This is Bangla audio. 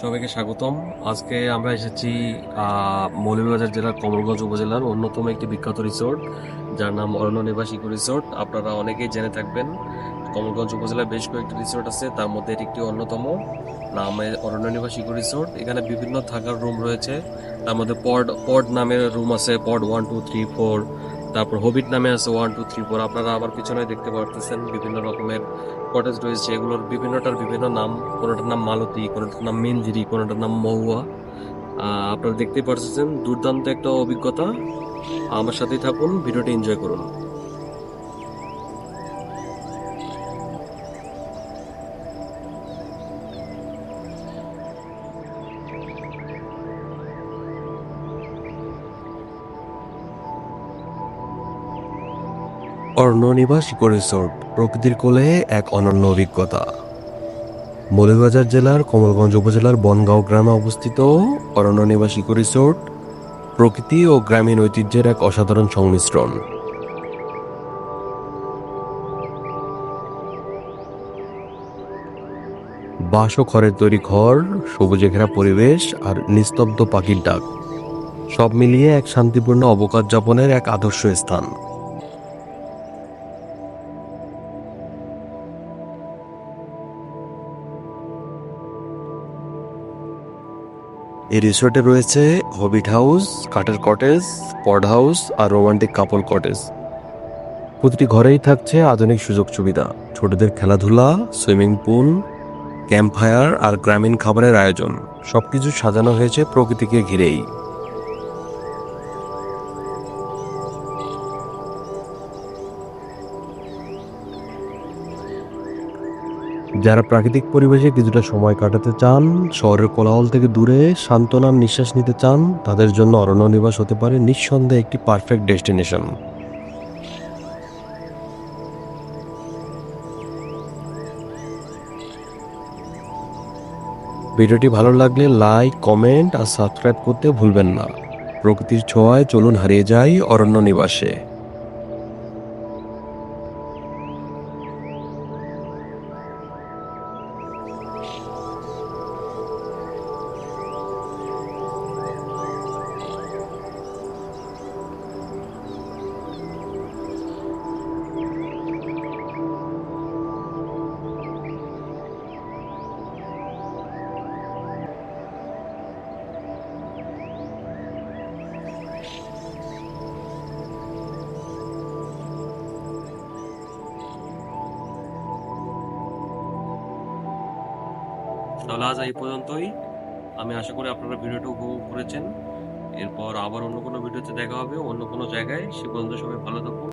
সবাইকে স্বাগতম। আজকে আমরা এসেছি মৌলভীবাজার জেলার কমলগঞ্জ উপজেলার অন্যতম একটি বিখ্যাত রিসোর্ট, যার নাম অরণ্য নিবাসী রিসোর্ট। আপনারা অনেকেই জেনে থাকবেন, কমলগঞ্জ উপজেলায় বেশ কয়েকটি রিসোর্ট আছে, তার মধ্যে এটি একটি অন্যতম, নামে অরণ্য নিবাসী রিসোর্ট। এখানে বিভিন্ন থাকার রুম রয়েছে, তার মধ্যে পড পড নামের রুম আছে, pod one, two, three, four, তারপর হবিট নামে আছে, ওয়ান, টু, থ্রি, ফোর। আপনারা আমার পিছনে দেখতে পারতেছেন বিভিন্ন রকমের কটেজ রয়েছে, এগুলোর বিভিন্নটার বিভিন্ন নাম, কোনোটার নাম মালতী, কোনোটার নাম মেঞ্জিরি কোনোটার নাম মহুয়া। আপনারা দেখতেই পারছেন দুর্দান্ত একটা অভিজ্ঞতা। আমার সাথেই থাকুন, ভিডিওটি এনজয় করুন। অর্ণনিবাস ইকো রিসোর্ট প্রকৃতির কোলে এক অনন্য অভিজ্ঞতা। মৌলভীবাজার জেলার কমলগঞ্জ উপজেলার বনগাঁও গ্রামে অবস্থিত অরণ্যনিবাস ইকো রিসোর্ট প্রকৃতি ও গ্রামীণ ঐতিহ্যের এক অসাধারণ সংমিশ্রণ। বাঁশ ও খড়ের তৈরি ঘর, সবুজে ঘেরা পরিবেশ আর নিস্তব্ধ পাখির ডাক, সব মিলিয়ে এক শান্তিপূর্ণ অবকাশ যাপনের এক আদর্শ স্থান। এই রিসোর্টে রয়েছে হবিট হাউস কাটার কটেজ পড হাউস আর রোমান্টিক কাপল কটেজ প্রতিটি ঘরেই থাকছে আধুনিক সুযোগ সুবিধা। ছোটদের খেলাধুলা, সুইমিং পুল ক্যাম্প ফায়ার আর গ্রামীণ খাবারের আয়োজন। সবকিছু সাজানো হয়েছে প্রকৃতিকে ঘিরেই। যারা প্রাকৃতিক পরিবেশে কিছুটা সময় কাটাতে চান, শহরের কোলাহল থেকে দূরে সান্ত্বনার নিঃশ্বাস নিতে চান, তাদের জন্য অরণ্য নিবাস হতে পারে নিঃসন্দেহে একটি পারফেক্ট ডেস্টিনেশন ভিডিওটি ভালো লাগলে লাইক কমেন্ট আর সাবস্ক্রাইব করতে ভুলবেন না। প্রকৃতির ছোঁয়ায় চলুন হারিয়ে যাই অরণ্য নিবাসে। তাহলে আজ এই পর্যন্তই। আমি আশা করি আপনারা ভিডিওটা উপভোগ করেছেন। এরপর আবার অন্য কোনো ভিডিওতে দেখা হবে, অন্য কোনো জায়গায়। সে পর্যন্ত সবাই ভালো থাকুন।